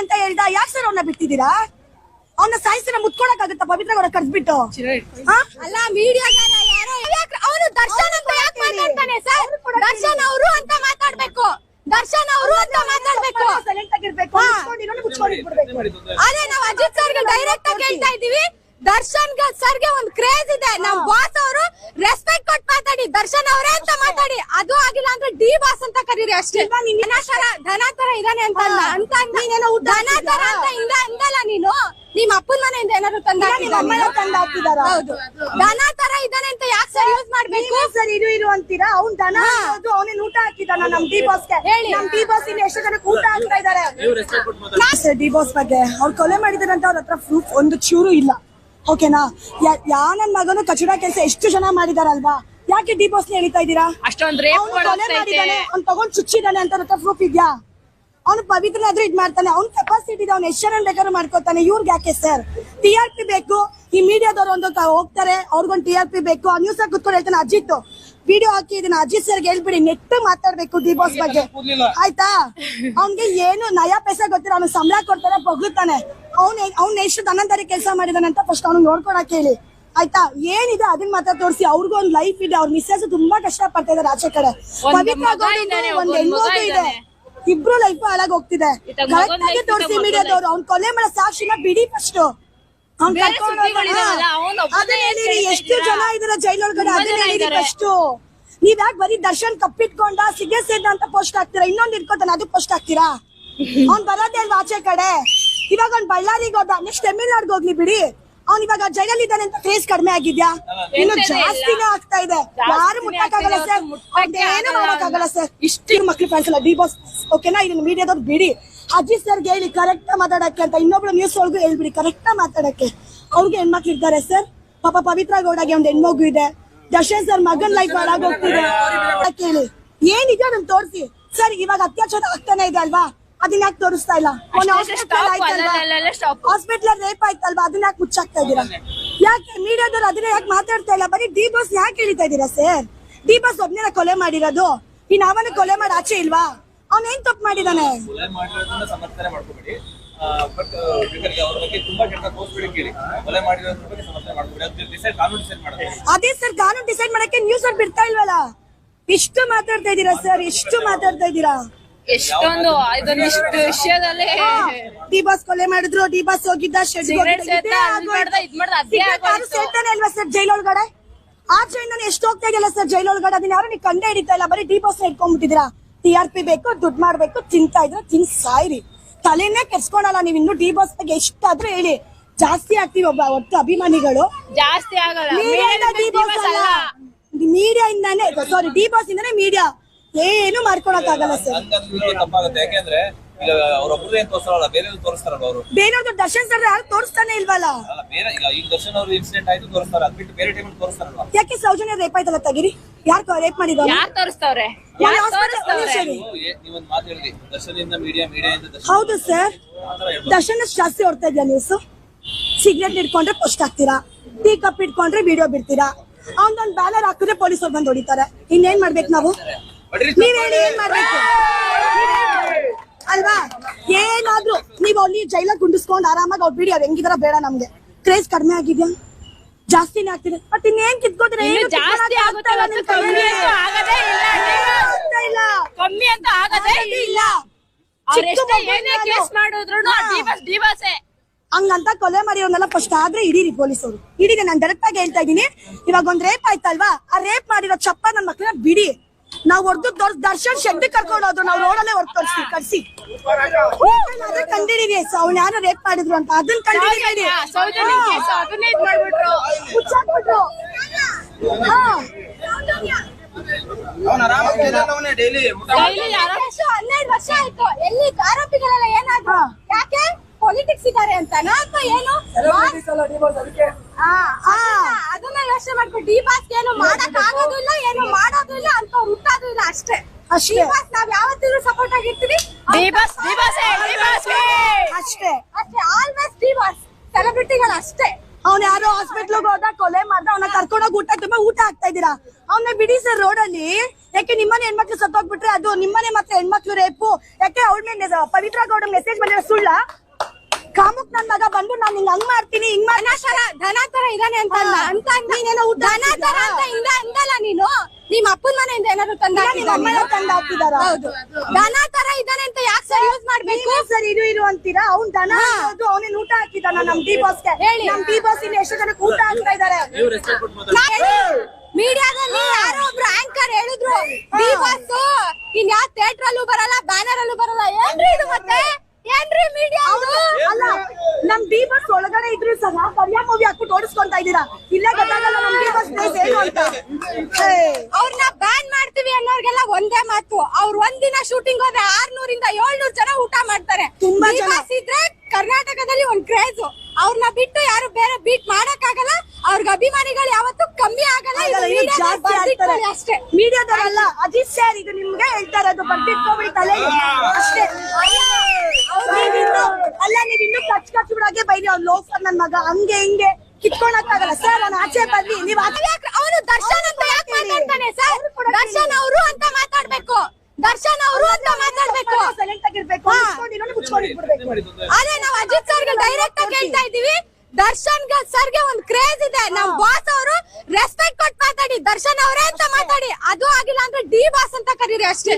ಅಂತ ಹೇಳ್ದ ಯಾಕೆ ಸರ್ ಅವನ್ನ ಬಿಟ್ಟಿದ್ದೀರಾ? ಅವನ್ನ ಸಾಯಿಸಿನ ಮುತ್ಕೊಳಕ್ ಆಗುತ್ತಾ ಪವಿತ್ರ ಅವರ ಕರ್ದ್ಬಿಟ್ಟು? ಅಲ್ಲ ಮೀಡಿಯಾಗಾರ ಯಾರೋ? ಅವನು ದರ್ಶನ್ ಅಂತ ಯಾಕೆ ಮಾತಾಡ್ತಾನೆ ಸರ್ ದರ್ಶನ್ ಅವರು ಅಂತ ಮಾತಾಡ್ಬೇಕು. ದರ್ಶನ್ ಅವರು ಅಂತ ಮಾತಾಡ್ಬೇಕು. ಅದೇ ನಾವು ಅಜಿತ್ ಸರ್ಗೆ ಡೈರೆಕ್ಟ್ ಆಗಿ ಹೇಳ್ತಾ ಇದೀವಿ ದರ್ಶನ್ ಸರ್ಗೆ ಒಂದ್ ಕ್ರೇಜ್ ಇದೆ. ನಮ್ ಬಾಸ್ ಅವರು ರೆಸ್ಪೆಕ್ಟ್ ಕೊಟ್ಟು ಮಾತಾಡಿ. ದರ್ಶನ್ ಅವರೇ ಅಂತ ಮಾತಾಡಿ. ಅದು ಆಗಿಲ್ಲ ಅಂದ್ರೆ ಡಿ ಬಾಸ್ ಅಂತ ಕರೀರಿ ಅಷ್ಟೇ. ಇಲ್ವಾ ನೀನ್ ದನ ತರ ತರ ಇದಾನೆ ಅಂತ ಅಲ್ಲ. ಅಂತ ಅಂದ. ನೀನೇನೋ ಊಟ ದನ ತರ ಅಂತ ಇಲ್ಲ ಅಂದಲ್ಲ ನೀನು. ನಿಮ್ ಅಪ್ಪನ ಮನೆಯಿಂದ ಏನಾದ್ರು ತಂದ? ಹೌದು. ದನ ತರ ಇದಾನೆ ಅಂತ ಯಾಕೆ ಸರ್ ಯೂಸ್ ಮಾಡ್ಬೇಕು? ಸರ್ ಇದು ಇರು ಅಂತೀರಾ? ಅವ್ನ್ ದನ ಅವನೇ ಅವನೇನ್ ಊಟ ಹಾಕಿದಾನ ನಮ್ ಡಿ ಬಾಸ್ಗೆ ಹೇಳಿ. ನಮ್ ಡಿ ಬಾಸ್ ಇನ್ನು ಎಷ್ಟು ಜನಕ್ಕೆ ಊಟ ಹಾಕ್ತಾ ಇದಾರೆ ಡಿ ಬಾಸ್ ಬಗ್ಗೆ. ಅವ್ರು ಕೊಲೆ ಮಾಡಿದಾರಂತ ಅವ್ರ ಹತ್ರ ಪ್ರೂಫ್ ಒಂದು ಚೂರು ಇಲ್ಲ. ಓಕೆನಾ? ಯಾ- ನನ್ ಮಗನು ಕಚಡ ಕೆಲಸ ಎಷ್ಟು ಜನ ಮಾಡಿದಾರಲ್ವಾ? ಯಾಕೆ ಡಿ ಬಾಸ್ ಹೇಳ್ತಾ ಇದ್ದೀರಾ? ಅಷ್ಟೊಂದ್ ರೇಪ್ ಅವ್ನು ಕೊಲೆ ಮಾಡಿದಾನೆ. ಅವ್ನು ತಗೊಂಡ್ ಚುಚ್ಚಿದಾನೆ ಅಂತ ಹತ್ರ ಪ್ರೂಫ್ ಇದ್ಯಾ? ಅವ್ನು ಪವಿತ್ರನಾದ್ರೂ ಇದ್ ಮಾಡ್ತಾನೆ. ಅವ್ನ್ ಕೆಪಾಸಿಟಿ ಇದೆ. ಅವ್ನ ಎಷ್ಟು ಜನ ಬೇಕಾದ್ರೂ ಮಾಡ್ಕೋತಾನೆ. ಇವ್ರಿಗೆ ಯಾಕೆ ಸರ್? ಟಿ ಆರ್ ಪಿ ಬೇಕು. ಈ ಮೀಡಿಯಾದವ್ರು ಒಂದು ಕ- ಹೋಗ್ತಾರೆ. ಅವ್ರಿಗೊಂದು ಟಿ ಆರ್ ಪಿ ಬೇಕು. ಆ ನ್ಯೂಸ್ ಕುತ್ಕೊಂಡು ಹೇಳ್ತಾನೆ ಅಜಿತ್. ವಿಡಿಯೋ ಹಾಕಿ ಇದನ್ನ ಅಜಿತ್ ಸರ್ಗೆ ಹೇಳ್ಬಿಡಿ. ನೆಟ್ ಮಾತಾಡ್ಬೇಕು ಡಿ ಬಾಸ್ ಬಗ್ಗೆ. ಆಯ್ತಾ? ಅವ್ನ್ಗೆ ಏನು ನಯಾ ಪೈಸಾ ಗೊತ್ತಿಲ್ಲ. ಅವ್ನು ಸಂಬಳ ಕೊಡ್ತಾರೆ ಬಗ್ಲುತ್ತಾನೆ. ಅವ್ನ ಅವ್ನ ಎಷ್ಟು ತನ್ನಂತಾರಿ ಕೆಲಸ ಮಾಡಿದಾನಂತ ಅಂತ ಫಸ್ಟ್ ಅವ್ನು ನೋಡ್ಕೊಳಕ್ ಹೇಳಿ. ಆಯ್ತಾ? ಏನಿದೆ ಅದನ್ನ ಮಾತ್ರ ತೋರಿಸಿ. ಅವ್ರಿಗೂ ಒಂದ್ ಲೈಫ್ ಇದೆ. ಅವ್ರ ಮಿಸ್ಸಸ್ ತುಂಬಾ ಕಷ್ಟ ಪಡ್ತಾ ಇದಾರೆ ಆಚೆ ಕಡೆ. ಪವಿತ್ರ ಒಂದ್ ಹೆಣ್ಮಗು ಇದೆ. ಇಬ್ರು ಲೈಫ್ ಅಳಗ್ ಹೋಗ್ತಿದೆ. ಕರೆಕ್ಟ್ ಆಗಿ ತೋರಿಸಿ ಮೀಡಿಯಾದವ್ರು ಅವ್ನ್ ಕೊಲೆ ಮಾಡೋ ಸಾಕ್ಷಿನ ಬಿಡಿ ಫಸ್ಟ್ ಅವ್ನ್ ಕರ್ಕೊಂಡು ಅದನ್ನ ಹೇಳಿರಿ ಎಷ್ಟು ಜನ ಇದ್ದೀರಾ? ಇದಾರೆ ಜೈಲೊಳಗಡೆ ಅದನ್ನ ಹೇಳಿರಿ. ಫಸ್ಟ್ ನೀವ್ ಯಾಕೆ ಬರೀ ದರ್ಶನ್ ಕಪ್ಪಿಟ್ಕೊಂಡ ಸಿಗ್ಗೆ ಸೇದ ಅಂತ ಪೋಸ್ಟ್ ಹಾಕ್ತೀರಾ? ಇನ್ನೊಂದ್ ಇಟ್ಕೊತಾನೆ ಅದು ಪೋಸ್ಟ್ ಹಾಕ್ತೀರಾ? ಅವ್ನ್ ಬರೋದೇ ಅಲ್ವಾ ಆಚೆ ಕಡೆ? ಇವಾಗ ಅವ್ನ್ ಬಳ್ಳಾರಿಗೆ ಹೋದ ನೆಕ್ಸ್ಟ್ ತಮಿಳ್ನಾಡ್ಗೆ ಹೋಗ್ಲಿ ಬಿಡಿ. ಅವ್ನ್ ಇವಾಗ ಜೈಲಲ್ಲಿ ಇದ್ದಾನೆ ಅಂತ ಫೇಸ್ ಕಡಿಮೆ ಆಗಿದ್ಯಾ? ಇನ್ನು. ಜಾಸ್ತಿನೇ ಆಗ್ತಾ ಇದೆ. ಯಾರು ಮುಟ್ಟಕ್ಕಾಗಲ್ಲ ಸರ್? ಏನು ಆಗಲ್ಲ. ಮಾಡಕ್ಕಾಗಲ್ಲ ಸರ್. ಇಷ್ಟು ಮಕ್ಳು ಫ್ಯಾನ್ಸ್ ಅಲ್ಲ. ಡಿ ಬಾಸ್ ಓಕೆನಾ ಇದನ್ನ ಮೀಡಿಯಾದವ್ರು ಬಿಡಿ. ಅಜಿತ್ ಸರ್ಗೆ ಹೇಳಿ ಕರೆಕ್ಟ್ ಮಾತಾಡಕ್ಕೆ ಅಂತ ಇನ್ನೊಬ್ಳು ನ್ಯೂಸ್ ಒಳಗೂ ಹೇಳ್ಬಿಡಿ ಕರೆಕ್ಟ್ ಮಾತಾಡಕ್ಕೆ. ಅವ್ರಿಗೆ ಹೆಣ್ಮಕ್ಳು ಇದ್ದಾರೆ ಸರ್. ಪಾಪ ಪವಿತ್ರ ಗೌಡಗೆ ಒಂದ್ ಹೆಣ್ಮಗು ಇದೆ. ದರ್ಶನ್ ಸರ್ ಮಗನ್ ಲೈಫ್ ಹಾಳಾಗೋಗ್ತಿದೆ ಹೋಗ್ತಿದೆ. ಕೇಳಿ. ಏನಿದೆ ಅದನ್ನ ತೋರಿಸಿ. ಸರ್ ಇವಾಗ ಅತ್ಯಾಚಾರ ಆಗ್ತಾನೆ ಇದೆ ಅಲ್ವಾ? ಅದನ್ನ ಯಾಕೆ ತೋರಿಸ್ತಾ ಇಲ್ಲ? ಮೊನ್ನೆ. ಹಾಸ್ಪಿಟಲ್ ರೇಪ್ ಆಯ್ತಲ್ವಾ? ಅದನ್ನ ಯಾಕೆ ಮುಚ್ಚಾಕ್ತಾ ಇದೀರಾ ಯಾಕೆ ಮೀಡಿಯಾದವ್ರು ಅದನ್ನ ಯಾಕೆ ಮಾತಾಡ್ತಾ ಇಲ್ಲ? ಬರೀ ಡಿ ಬಾಸ್ ಯಾಕೆ ಹೇಳ್ತಾ ಇದೀರಾ ಸರ್? ಡಿ ಬಾಸ್ ಒಬ್ನೇನ ಕೊಲೆ ಮಾಡಿರೋದು? ಇನ್ ಅವನ ಕೊಲೆ ಮಾಡಿ ಆಚೆ ಇಲ್ವಾ? ಅವ್ನ ಏನ್ ತಪ್ಪು ಮಾಡಿದಾನೆ? ಕೊಲೆ ಮಾಡಿರೋದನ್ನ ಸಮರ್ಥನೆ ಮಾಡ್ಕೋಬೇಡಿ. ಬಟ್ ಬೇಕಾದ್ರೆ ಅವ್ರ ಬಗ್ಗೆ ತುಂಬಾ ಕೆಟ್ಟ ತೋರಿಸ್ಬಿಡಿ ಕೇಳಿ. ಕೊಲೆ ಮಾಡಿರೋದ್ರ ಬಗ್ಗೆ ಸಮರ್ಥನೆ ಮಾಡ್ಕೋಬೇಡಿ. ಅದು ಸರ್ ಕಾನೂನು ಡಿಸೈಡ್ ಮಾಡಕ್ಕೆ ನ್ಯೂಸ್ ಅವ್ರು ಬಿಡ್ತಾ ಇಲ್ವಲ್ಲ? ಇಷ್ಟು ಮಾತಾಡ್ತಾ ಇದೀರಾ ಸರ್? ಎಷ್ಟು ಮಾತಾಡ್ತಾ ಇದ್ದೀರಾ? ಎಷ್ಟೊಂದು ಇದನ್ನ ಇಷ್ಟು ವಿಷಯದಲ್ಲಿ ಡಿ ಬಸ್ ಕೊಲೆ ಮಾಡಿದ್ರು ಡಿ ಬಸ್ ಹೋಗಿದ್ದ ಶೆಡ್ ಇದ್ ಮಾಡ್ದ, ಅದೇ ಅಲ್ವಾ ಸರ್ ಜೈಲೊಳಗಡೆ? ಆಚೆಯಿಂದ ಎಷ್ಟು ಹೋಗ್ತಾ ಇದೆಯಲ್ಲ ಸರ್ ಜೈಲೊಳಗಡೆ? ಅದನ್ನ ಯಾರು ನೀವು ಕಂಡೇ ಹಿಡಿತಾ ಇಲ್ಲ. ಬರೀ ಡಿ ಬಸ್ ಇಟ್ಕೊಂಡ್ಬಿಟ್ಟಿದ್ದೀರಾ? ಟಿ ಆರ್ ಪಿ ಬೇಕು ದುಡ್ಡು ಮಾಡ್ಬೇಕು ತಿಂತಾ ಇದ್ರೆ ತಿನ್ ಸಾಯ್ರಿ ತಲೆನೇ ಕೆಡ್ಸ್ಕೊಳಲ್ಲ ನೀವು ಇನ್ನು ಡಿ ಬಸ್ ಬಗ್ಗೆ ಎಷ್ಟಾದ್ರೂ ಹೇಳಿ. ಜಾಸ್ತಿ ಆಗ್ತೀವಿ ಒಬ್ಬ ಒಟ್ಟು ಅಭಿಮಾನಿಗಳು. ಜಾಸ್ತಿ ಆಗಲ್ಲ. ಮೀಡಿಯಾ ಇಂದಾನೆ ಸಾರಿ ಡಿ ಬಸ್ ಇಂದಾನೆ ಮೀಡಿಯಾ ಏನು ಮಾಡ್ಕೊಳಕ್ ಆಗಲ್ಲ ಸರ್ ಹಂಗಂದ್ರೆ ತಪ್ಪಾಗುತ್ತೆ. ಯಾಕೆಂದ್ರೆ ಈಗ ಅವ್ರೊಬ್ರು ಏನ್ ತೋರಿಸ್ತಾರಲ್ಲ ಬೇರೆ ತೋರಿಸ್ತಾರಲ್ಲ ಅವರು. ಬೇರೆಯವ್ರದ್ದು ದರ್ಶನ್ ಸರ್ ಯಾರು ತೋರಿಸ್ತಾನೆ ಇಲ್ವಲ್ಲ? ಅಲ್ಲ ಬೇರೆ ಈಗ ಈಗ ದರ್ಶನ್ ಅವ್ರ ಇನ್ಸಿಡೆಂಟ್ ಆಯ್ತು ತೋರಿಸ್ತಾರೆ. ಅದ್ ಬಿಟ್ಟು ಬೇರೆ ಟೈಮ್ ತೋರಿಸ್ತಾರಲ್ವಾ? ಯಾಕೆ ಸೌಜನ್ಯ ರೇಪ್ ಆಯ್ತಲ್ಲ ತಗಿರಿ. ಯಾರು ರೇಪ್ ಮಾಡಿದ್ರು ಯಾರ್ ತೋರಿಸ್ತವ್ರೆ? ಮೊನ್ನೆ ಯಾರ್ ತೋರಿಸ್ತವ್ರೆ? ನೀವು ಏ- ನೀವೊಂದ್ ಮಾತು ಹೇಳಿದ್ರಿ ದರ್ಶನ್ ಇಂದ ಮೀಡಿಯಾ ಮೀಡಿಯಾ ಇಂದ ದರ್ಶನ್ ಹೌದು ಸರ್. ಹೇಳ್ಬೋದು ದರ್ಶನ್ ಅಷ್ಟ್ ಜಾಸ್ತಿ ಹೊಡ್ತಾ ಇದೆಯಾ ನ್ಯೂಸ್ ಸಿಗ್ನೆಟ್ ಇಟ್ಕೊಂಡ್ರೆ ಪೋಸ್ಟ್ ಹಾಕ್ತೀರಾ? ಟೀ ಕಪ್ ಇಟ್ಕೊಂಡ್ರೆ ವಿಡಿಯೋ ಬಿಡ್ತೀರಾ? ಅವ್ನೊಂದ್ ಬ್ಯಾನರ್ ಹಾಕಿದ್ರೆ ಪೊಲೀಸರು ಬಂದು ಹೊಡಿತಾರೆ. ಇನ್ನೇನ್ ಮಾಡ್ಬೇಕು ನಾವು? ನೀವ್ ಹೇಳಿ ಏನ್ ಮಾಡ್ಬೇಕು. ಅಲ್ವಾ? ಏನಾದ್ರೂ ನೀವ್ ಅಲ್ಲಿ ಜೈಲ ಗುಂಡಿಸ್ಕೊಂಡ್ ಆರಾಮಾಗಿ ಅವ್ರು ಬಿಡಿ ಅವ್ರು ಹೆಂಗಿದಾರ ಬೇಡ ನಮ್ಗೆ. ಕ್ರೇಜ್ ಕಡಿಮೆ ಆಗಿದ್ಯಾ? ಜಾಸ್ತಿನೇ ಆಗ್ತಿದೆ. ಮತ್ತೆ ಇನ್ನೇನ್ ಕಿತ್ಕೋದ್ರೆ ಇನ್ನು ಏನು ಜಾಸ್ತಿ ಆಗುತ್ತೆ ಆಗ್ತಾ ಇಲ್ಲ ನಿಮ್ ಕಮ್ಮಿ ಕೈಯಲ್ಲಿ. ಅಂತೂ ಆಗದೇ ಇಲ್ಲ. ಆಗ್ತಾ ಇಲ್ಲ. ಕಮ್ಮಿ ಅಂತ ಆಗದೇ ಇಲ್ಲ. ಚಿಕ್ಕ ಅವ್ರೆಷ್ಟೇ ಏನೇ ನಾನು. ಕೇಸ್ ಮಾಡಿದ್ರು ಹಾ. ಡಿವಸ್ ಡಿವಸೇ. ಹಂಗಂತ ಕೊಲೆ ಮಾಡಿರೋನೆಲ್ಲ ಫಸ್ಟ್ ಆದ್ರೆ ಇಡೀರಿ ಪೊಲೀಸ್ ಅವರು ಹಿಡೀರಿ ನಾನು ಡೈರೆಕ್ಟ್ ಆಗಿ ಹೇಳ್ತಾ ಇದೀನಿ ಇವಾಗ ಒಂದ್ ರೇಪ್ ಆಯ್ತಲ್ವಾ? ಆ ರೇಪ್ ಮಾಡಿರೋ ಚಪ್ಪ ನನ್ ಮಕ್ಳನ್ನ ಬಿಡಿ. ನಾವ್ ಹೊಡೆದು ದರ್ಶನ್ ಶಕ್ತಿ ಕರ್ಕೊಂಡು ಹೋದ್ರು. ನಾವ್ ರೋಡಲ್ಲೇ ಹೊರತು ತೋರಿಸಿ ಕರ್ಸಿ. ಅದೇ ಕಂಡಿದೀವಿ ಅವ್ನ ಯಾರು ರೇಪ್ ಮಾಡಿದ್ರು ಅಂತ. ಅದನ್ನ ಕಂಡಿದೀವಿ ಅದನ್ನೇ ಮುಚ್ಚಾಕ್ಬಿಟ್ರು ಹನ್ನೆರಡು ವರ್ಷ ಆಯ್ತು. ಎಲ್ಲಿ ಆರೋಪಿಗಳೆಲ್ಲ ಏನಾದ್ರು? ಯಾಕೆ? ಪೊಲಿಟಿಕ್ಸ್ ಇದಾರೆ ಅಂತನಾ ಅಥವಾ ಏನು? ಆ, ಆ, ಅದನ್ನ ಯೋಚನೆ ಮಾಡ್ಕೊಂಡು ಡಿ ಬಾಸ್ ಏನು ಮಾಡಕ್ ಆಗೋದು ಇಲ್ಲ ಏನು ಮಾಡೋದು ಇಲ್ಲ ಅಂತ ಹುಟ್ಟೋದು ಇಲ್ಲ ಅಷ್ಟೇ. ಅಷ್ಟೇ. ನಾವ್ ಯಾವತ್ತಿದ್ರು ಸಪೋರ್ಟ್ ಆಗಿರ್ತೀವಿ. ಡಿವಸ್ ಡಿವಸೇ ಡಿವಸೇ ಅಷ್ಟೇ. ಅಷ್ಟೇ ಆಲ್ವೇಸ್ ಡಿ ಬಾಸ್ ಸೆಲೆಬ್ರಿಟಿಗಳು ಅಷ್ಟೇ ಅವ್ನ ಯಾರೋ ಹಾಸ್ಪಿಟ್ಲ್ ಹೋದ ಕೊಲೆ ಮಾಡ್ದ ಅವನ ಕರ್ಕೊಂಡೋಗಿ ಊಟ ತುಂಬಾ ಊಟ ಆಗ್ತಾ ಇದೀರಾ ಅವನ್ನ ಬಿಡಿ ಸರ್ ರೋಡ್ ಅಲ್ಲಿ ಯಾಕೆ ನಿಮ್ಮನೆ ಹೆಣ್ಮಕ್ಳು ಸತ್ತೋಗ್ಬಿಟ್ರೆ ಅದು ನಿಮ್ಮನೆ ಮತ್ತೆ ಹೆಣ್ಮಕ್ಳು ರೇಪು ಯಾಕೆ ಅವಳ ಮೇಲೆ ಪವಿತ್ರ ಗೌಡ ಮೆಸೇಜ್ ಬಂದಿರೋ ಸುಳ್ಳ? ಕಾಮುಕ್ ನನ್ ಮಗ ಬಂದು ನಾನು ಹಿಂಗ್ ಹಂಗ್ ಮಾಡ್ತೀನಿ ಹಿಂಗ್ ಮಾಡಿ ದನ ತರ ದನ ತರ ಇದಾನೆ ಅಂತ ಅಲ್ಲ. ಅಂತ ನೀನೇನೋ ಊಟ ದನ ತರ ಅಂತ ಇಲ್ಲ ಅಂದಲ್ಲ ನೀನು? ನಿಮ್ ಅಪ್ಪನ ಮನೆಯಿಂದ ಏನಾದ್ರು ತಂದ ತಂದ್ ಹಾಕಿದಾರ? ಹೌದು ದನ ತರ ಇದಾನೆ ಅಂತ ಯಾಕೆ ಸರ್ ಯೂಸ್ ಮಾಡ್ಬೇಕು? ಸರ್ ಇದು ಇರು ಅಂತೀರಾ? ಅವ್ನ್ ದನ ಅವನೇ ಅವನೇನ್ ಊಟ ಹಾಕಿದಾನ ನಮ್ ಡಿ ಬಾಸ್ಗೆ ಹೇಳಿ. ನಮ್ ಡಿ ಬಾಸ್ ಇಲ್ಲಿ ಎಷ್ಟು ಜನಕ್ಕೆ ಊಟ ಹಾಕ್ತಾ ಇದಾರೆ ಮೀಡಿಯಾದಲ್ಲಿ ಯಾರೋ ಒಬ್ರು ಆಂಕರ್ ಹೇಳಿದ್ರು ಡಿ ಬಾಸ್ ಇನ್ ಯಾವ ಥಿಯೇಟರ್ ಅಲ್ಲೂ ಬರಲ್ಲ ಬ್ಯಾನರ್ ಅಲ್ಲೂ ಬರಲ್ಲ ಏನ್ರಿ ಇದು ಮತ್ತೆ? ಏನ್ರಿ ಮೀಡಿಯಾ ಅಲ್ಲ ನಮ್ ಬಿ ಬಸ್ ಒಳಗಡೆ ಇದ್ರು ಸಹ ಕರಿಯ ಮೂವಿ ಹಾಕ್ಬಿಟ್ಟು ಓಡಿಸ್ಕೊಂತ ಇದ್ದೀರಾ? ಇಲ್ಲೇ ಗೊತ್ತಾಗಲ್ಲ ನಮ್ ಬಸ್ ಪ್ಲೇಸ್ ಏನು ಅಂತ. ಅವ್ರನ್ನ ಬ್ಯಾನ್ ಮಾಡ್ತೀವಿ ಅನ್ನೋರ್ಗೆಲ್ಲ ಒಂದೇ ಮಾತು. ಅವ್ರ ಒಂದಿನ ಶೂಟಿಂಗ್ ಹೋದ್ರೆ ಆರ್ನೂರಿಂದ ಏಳ್ನೂರ್ ಜನ ಊಟ ಮಾಡ್ತಾರೆ. ತುಂಬಾ ಜನ. ಇದ್ದರೆ ಇದ್ರೆ ಕರ್ನಾಟಕದಲ್ಲಿ ಒಂದ್ ಕ್ರೇಜ್ ಅವ್ರನ್ನ ಬಿಟ್ಟು ಯಾರು ಬೇರೆ ಬೀಟ್ ಮಾಡಕ್ ಆಗಲ್ಲ ಅವ್ರಿಗೆ ಅಭಿಮಾನಿಗಳು ಯಾವತ್ತೂ ಕಮ್ಮಿ ಆಗಲ್ಲ. ಅಷ್ಟೇ. ಮೀಡಿಯಾದವರಲ್ಲ ಅಜಿತ್ ಸರ್ ಇದು ನಿಮ್ಗೆ ಹೇಳ್ತಾ ಇರೋದು ಬರ್ತಿಟ್ಕೊಬಿಡಿ ತಲೆ. ಅಷ್ಟೇ. ಅಲ್ಲ ಅಲ್ಲ ಇನ್ನು ಕಚ್ ಕಚ್ ಬಿಡಾಗೆ ಬೈರಿ ಅವ್ನು ಲೋಫರ್ ನನ್ ಮಗ. ಹಂಗೆ ಹಿಂಗೆ. ಕಿತ್ಕೊಳಕ್ಕಾಗಲ್ಲ. ಸರ್ ನಾನು ಆಚೆ ಬರ್ಲಿ. ನೀವ್ ಅವನು ದರ್ಶನ್ ಅಂತ ಯಾಕೆ ಮಾತಾಡ್ತಾನೆ ಸರ್ ದರ್ಶನ್ ಅವರು ಅಂತ ಮಾತಾಡ್ಬೇಕು. ದರ್ಶನ್ ಅವರು ಅಂತ ಮಾತಾಡ್ಬೇಕು. ಸೈಲೆಂಟ್ ಆಗಿರ್ಬೇಕು ತೊಂದ್ರೆ ಅದೇ ನಾವ್ ಅಜಿತ್ ಸರ್ಗೆ ಡೈರೆಕ್ಟ್ ಆಗಿ ಹೇಳ್ತಾ ಇದೀವಿ ದರ್ಶನ್ ಸರ್ಗೆ ಒಂದ್ ಕ್ರೇಜ್ ಇದೆ. ನಮ್ ಬಾಸ್ ಅವರು ರೆಸ್ಪೆಕ್ಟ್ ಕೊಟ್ಟು ಮಾತಾಡಿ. ದರ್ಶನ್ ಅವರೇ ಅಂತ ಮಾತಾಡಿ. ಅದು ಆಗಿಲ್ಲ ಅಂದ್ರೆ ಡಿ ಬಾಸ್ ಅಂತ ಕರೀರಿ ಅಷ್ಟೇ.